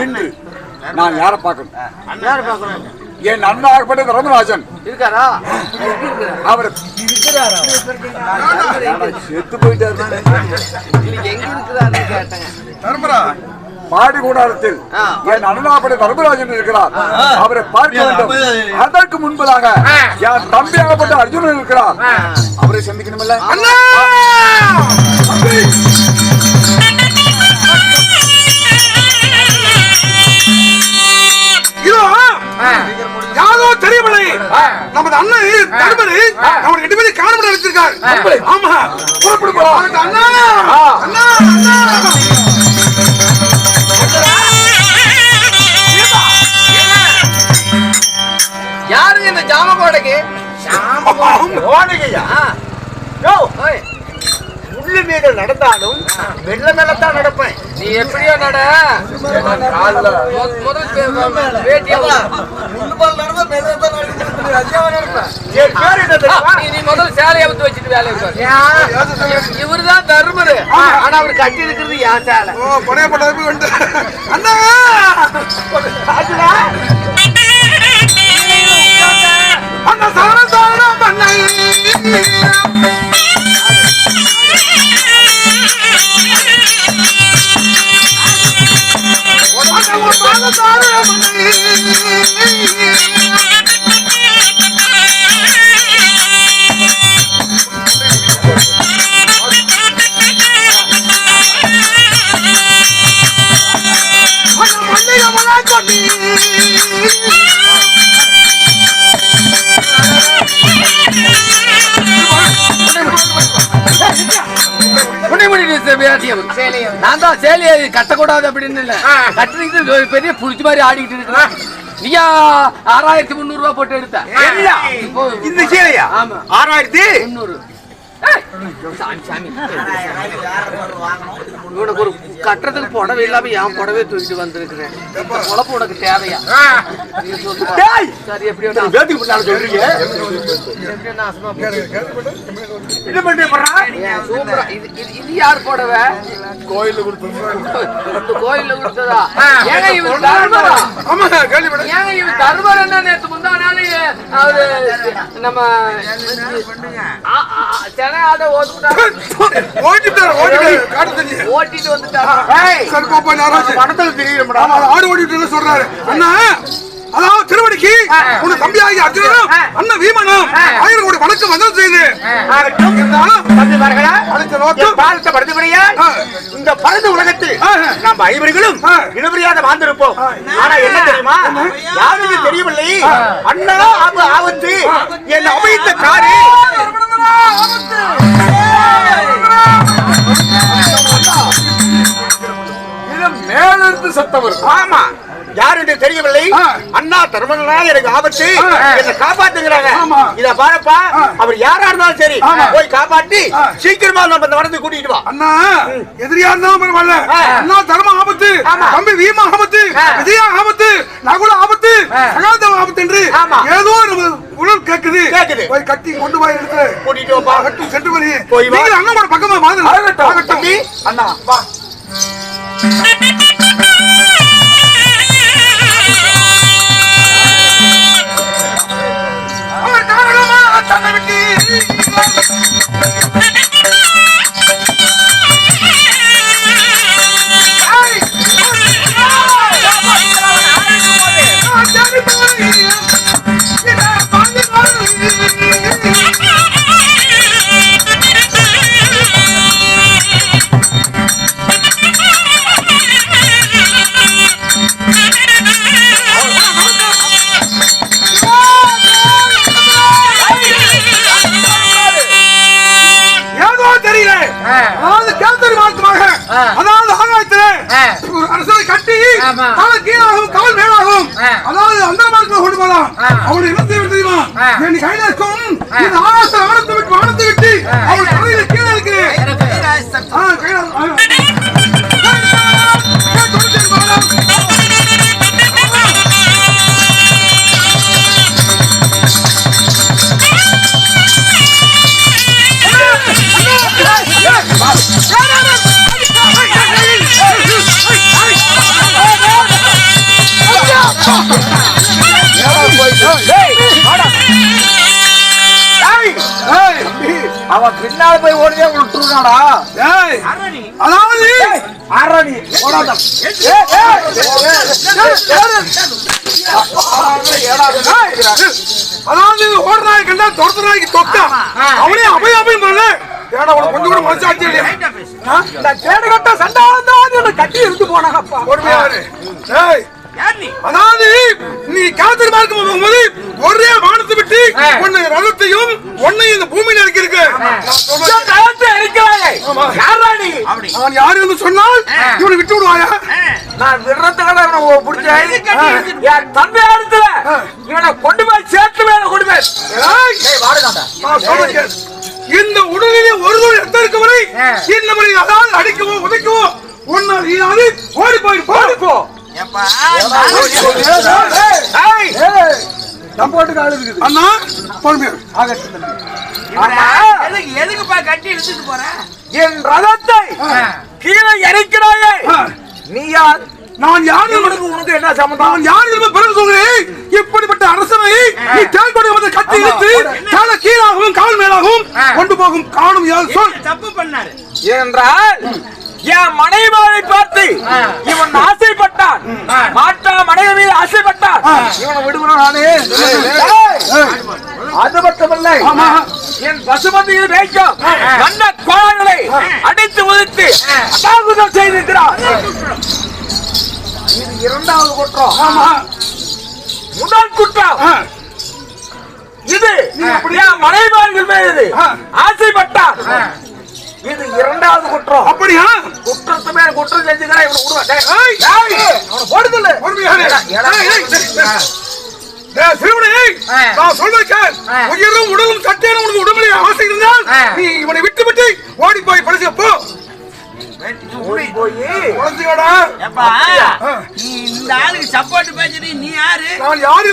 இன்று நான் யாரை பார்க்கணும்? யாரு என் அண்ணாகப்பட்ட தர்மராஜன் இருக்காரா? அவர் செத்து போயிட்டாரு. பாடி கூடாரத்தில். என் அண்ணாப்பட தர்மராஜன் இருக்கிறார். அவரை பார்க்க வேண்டும். அதற்கு முன்பதாக என் தம்பியாகப்பட்ட அர்ஜுனன் இருக்கிறார். அவரை சந்திக்கணுமில்ல? யாரோ தெரியவில்லை நமது அண்ணன் தடுமணி நம்ம ரெண்டு பேரும் காணப்பட வச்சிருக்காரு. ஆமா. புறப்படு அண்ணா. அண்ணா அண்ணா. யாருங்க இந்த ஜாம கோடைக்கு ஓடுகையா யோ. முள்ளு மீது நடந்தாலும் வெள்ள மேலத்தான் நடப்பேன். நீ எப்படியோ நட? மொ- முதல் பே- வேட்டியை என் பேர் என்ன தெரியுமா? நீ- நீ முதல் சேலையை வந்து வச்சுட்டு வேலையை பாரு இவரு தான் தர்மரு ஆனா அவர் கட்டி இருக்கிறது என் சேலை. ஓ பழைய படம் வந்து அண்ணா! அண்ணா! நான் தான் சேலையை கட்டக்கூடாது அப்படின்னு இல்ல. கட்டுறீங்க ஒரு பெரிய புடிச்சு மாதிரி ஆடிக்கிட்டு இருக்கிறேன் நீயா ஆறாயிரத்தி முந்நூறு ரூபாய் போட்டு எடுத்த. இந்த சீலையா? ஆமா. ஆறாயிரத்தி? முந்நூறு. சாமி சாமி. உனக்கு ஒரு கட்டுறதுக்கு புடவை இல்லாம ஏன் புடவை தூக்கிட்டு வந்திருக்கிறேன். பொழப்பு உனக்கு தேவையா! சரி எப்படியோ சூப்பரா. இது யார் புடவை? கோயில்ல கொடுத்து இந்த கோயில்ல கொடுத்ததா? ஏங்க இவர் தர்மரா? ஏங்க இவர் தர்மர் என்ன நேத்து முந்தா நாள் அவரு நம்ம ஆ, ஆ, ஆ, சென்னை ஆட ஓட்டுட்டாரு ஓடிட்டாரு ஓடிட்டாரு காட்டு தண்ணி ஓட்டிட்டு ஆமா ஆடு ஓடிட்டு சொல்றாரு. அண்ணா அதாவது திருவடிக்கு உன் தம்பி ஆகிய அர்ஜுனனும் அண்ணன் வீமனும் ஆயிரம் கோடி வணக்கம் வந்தது செய்து. இந்த பரந்த உலகத்தில். நாம் ஐவர்களும் ஆ. இனபிரியாத வாழ்ந்திருப்போம். ஆனா என்ன தெரியுமா? யாருக்கு தெரியவில்லை. அண்ணா ஆப ஆபத்து. என் அமைத்த காரி. மேலிருந்து சத்தம் ஆமா யாரு என்று தெரியவில்லை. அண்ணா தர்மனா எனக்கு ஆபத்து. என்ன காப்பாத்துங்கிறாங்க. இத பாருப்பா. அவர் யாரா இருந்தாலும் சரி. போய் காப்பாத்தி. சீக்கிரமா நம்ம இந்த வரந்து கூட்டிட்டு வா அண்ணா எதிரியா இருந்தாலும் பரவாயில்ல. அண்ணா தர்ம ஆபத்து. தம்பி வீம ஆபத்து. விஜயா ஆபத்து நகுல ஆபத்து. சகாதம் ஆபத்து என்று. ஏதோ நம்ம உணர் கேக்குது கேக்குது. போய் கட்டி கொண்டு போய் எடுத்து கூட்டிட்டு வாப்பா அகட்டும் சென்று வரி போய் வா. நீங்கள் அண்ணனோட பக்கமா தம்பி அண்ணா வா thank you. கால கீழாகும் கால் மேலாகும். அதாவது அந்த மார்க்கு கொண்டு போலாம். என்ன செய்ய தெரியுமா? என் வானத்தை விட்டு வானத்தை விட்டு அவன் தலையில அவன் பின்னால போய் ஓடியே விட்டுருக்காடா ஏய், அதாவது ஆறாடி ஓடாத அதாவது ஓடுற நாய் கண்டா துரத்து நாய்க்கு தொக்கா அவனே அபய அபயம் பண்ணல ஏடா உனக்கு கொஞ்சம் கூட மனசாட்சி இல்லையா ஆ? இந்த கேடு கட்ட சண்டை கட்டி இருந்து போனா பொறுமையா ஏய், அதாவது நீ காத்திரி பார்க்க போகும்போது ஒரே வானத்தை விட்டு உன்னை ரதத்தையும் உன்னையும் இந்த பூமியில ஆமா. அவன் யாரு என்று சொன்னால் இவனை விட்டு விடுவாயா? நான் விடுறதுக்காக பிடிச்சேன் என் தம்பி இடத்துல இவனை கொண்டு போய் சேர்த்து மேல கொண்டு போய். இந்த உடலிலே ஒரு தூரம் ரத்தம் இருக்க வரை இந்த அதாவது அடிக்கவோ உதைக்கவோ இல்லாது ஓடி போய் போடி போ. நம்போட்டுக்கு ஆளு இருக்குது. அண்ணா பொறுமையா எதுக்குப்பா கட்டி இழுத்துட்டு போற? என் ரதத்தை கீழே இறக்கிறாயே நீ யார்? நான் யார் உனக்கு என்ன சம்பந்தம்? நான் யார் என்பது பிறகு சொல்கிறேன். இப்படிப்பட்ட அரசனை நீ தேர்கொடி வந்து கத்தி இழுத்து கால கீழாகவும் கால் மேலாகவும் கொண்டு போகும் காணும் சொல். தப்பு பண்ணாரு? என்றால் என் மனைவியை பார்த்து இவன் ஆசைப்பட்டான். மாட்டா மனைவி மீது ஆசைப்பட்டான். இவனை விடுவன நானே. அது மட்டுமல்ல. என் பசுமதியில் மேய்க்கும் வந்த கோழங்களை அடித்து உதித்து அதாகுதம் செய்திருக்கிறார். இது இரண்டாவது குற்றம். ஆமா. முதல் குற்றம். ஆ, இது மனைவார்கள் மீது. ஆசைப்பட்டான் இது இரண்டாவது குற்றம். அப்படியா? குற்றத்து மேல குற்றம் செஞ்சுக்கிறேன் இவனை விடுவேன். போடுதில்ல. உயிரும் உடலும் சட்டேன உனக்கு உடம்புல ஆசை இருந்தால் நீ இவனை விட்டு விட்டு ஓடி போய் படிச்சு போ. இந்த ஆளுக்கு சப்போர்ட் பேசுறீ நீ யாரு? நான் யார்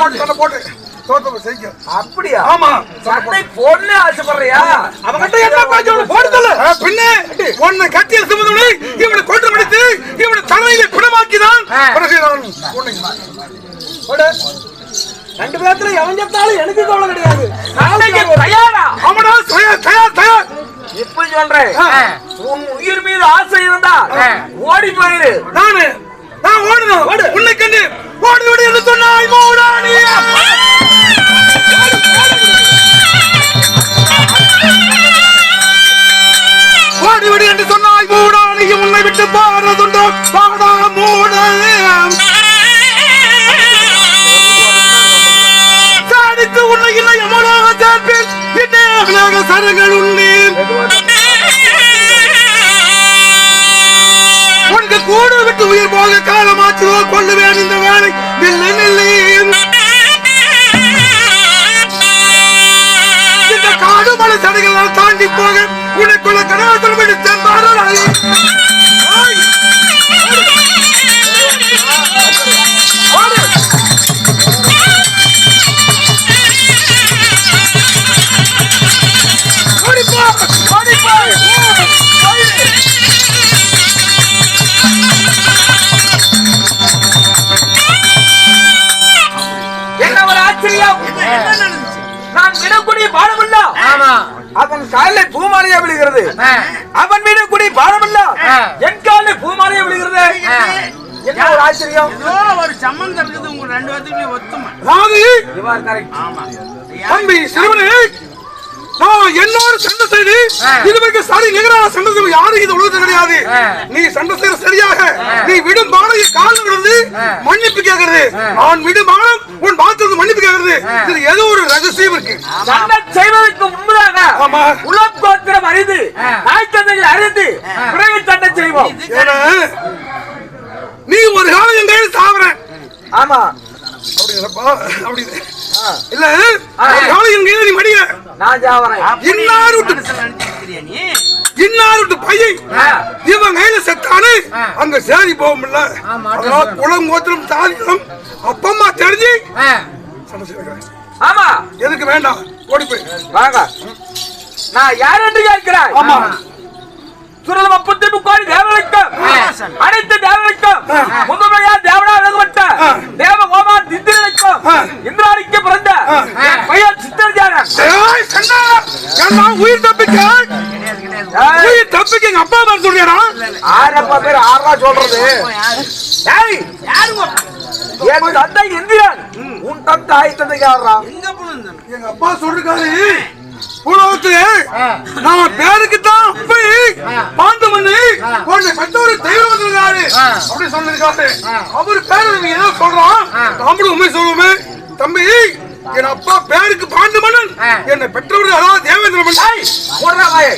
போட்டு போட்டு தோத்த செய்ய அப்படியா? ஆமா. சட்டை போடனே ஆசைப்படுறியா? அவன்கிட்ட என்ன பேச்சு அவனை போடுதில்ல. ஆ, பின்ன உன்னை கட்டிய சுமந்தவனை இவனை கொண்டு முடித்து இவனை தலையில குணமாக்கிதான் பிறகு நான் போடு. ரெண்டு பேத்துல எவன் செத்தாலும் எனக்கு கவலை கிடையாது. தயாரா? ஆமாடா தயார் தயார் தயார் இப்ப சொல்றேன். உன் உயிர் மீது ஆசை இருந்தா ஓடி போயிரு. நானு நான் ஓடுனேன் உன்னை கண்டு ஓடி விடு என்று சொன்னாய் மௌடானி ஓடி விடு என்று சொன்னாய் மூடானி உன்னை விட்டு பாடுறதுண்டோ பாடா மூட. சாடித்து உன்னை இல்லை எவ்வளவு சேர்ப்பேன்? இன்னும் சரங்கள் உண்டு உனக்கு கூடு விட்டு உயிர் போக அவன் விடக்கூடிய பாடமில்ல ஆ. என் காலில் பூமாலையா விழுகிறது. என்ன ஒரு ஆச்சரியம்? ஏதோ ஒரு சம்மந்தம் இருக்குது உங்க ரெண்டு பேத்துக்குள்ளே ஒத்துமை. ராதி இவர் கரெக்ட். ஆமா. தம்பி சிறுவனே நான் என்னோட சண்டை செய்து ஆ. இதுவரைக்கும் சரி நிகரான சண்டை செய்ய யாரும் இது உலகத்தில் கிடையாது. நீ சண்டை செய்யற சரியாக. நீ விடும் விழுந்து மன்னிப்பு கேட்கறது. நான் விடும் பானம் உன் மன்னிப்பு கேட்கறது. இதுல ஏதோ ஒரு ரகசியம் இருக்கு. சண்டை செய்வதற்கு முன்பதாக ஆமா. கோத்திரம் அறிந்து. நாய் தந்தைகள் அறிந்து பிறகு சண்டை செய்வோம். நீ ஒரு காலம் என் கையில் சாவற ஆமா. அப்படி இல்ல காலம் கையில் நீ மடிய நான் இன்னார் இன்னார் விட்டு பையன் இவன் கையில செத்தானு. அங்க சேரி போகும்ல. குளம் கோத்திரம் சாதிக்கும் அப்பம்மா தெரிஞ்சு. ஆமா. எதுக்கு வேண்டாம்? ஓடி போய். வாங்க. நான் யார் என்று கேட்கிறாய்? ஆமா. சுரல் முப்பத்தி முக்கோடி தேவர்களுக்கும் அனைத்து தேவர்களுக்கும் முதன்மையா தேவனா விலகப்பட்ட தேவ கோமா திந்திரனுக்கும் இந்திராணிக்கு பிறந்த பையன் சித்தர் ஜானன் உயிர் தப்பிச்சான் உயிர் தப்பிக்கு எங்க அப்பா பேர் சொல்றா ஆறு அப்பா பேர்? ஆறா சொல்றது. என் தந்தை இந்திரன். உன் தந்தை ஆய் தந்தைக்கு ஆறா எங்க அப்பா சொல்லுக்காரு உலகத்துல நாம பேருக்கு தான் அப்பை பாண்டு மண்ணி உன்னை பெற்றோரு தெய்வம் வந்திருக்காரு. அப்படி சொல்லிருக்காரு அவரு பேரு நீ ஏதோ சொல்றான். நம்மளும் உண்மை சொல்லுவோமே தம்பி என் அப்பா பேருக்கு பாண்டு மன்னன். என்னை பெற்றவர் அதாவது தேவேந்திர மன்னன்? போடுறா வாயை.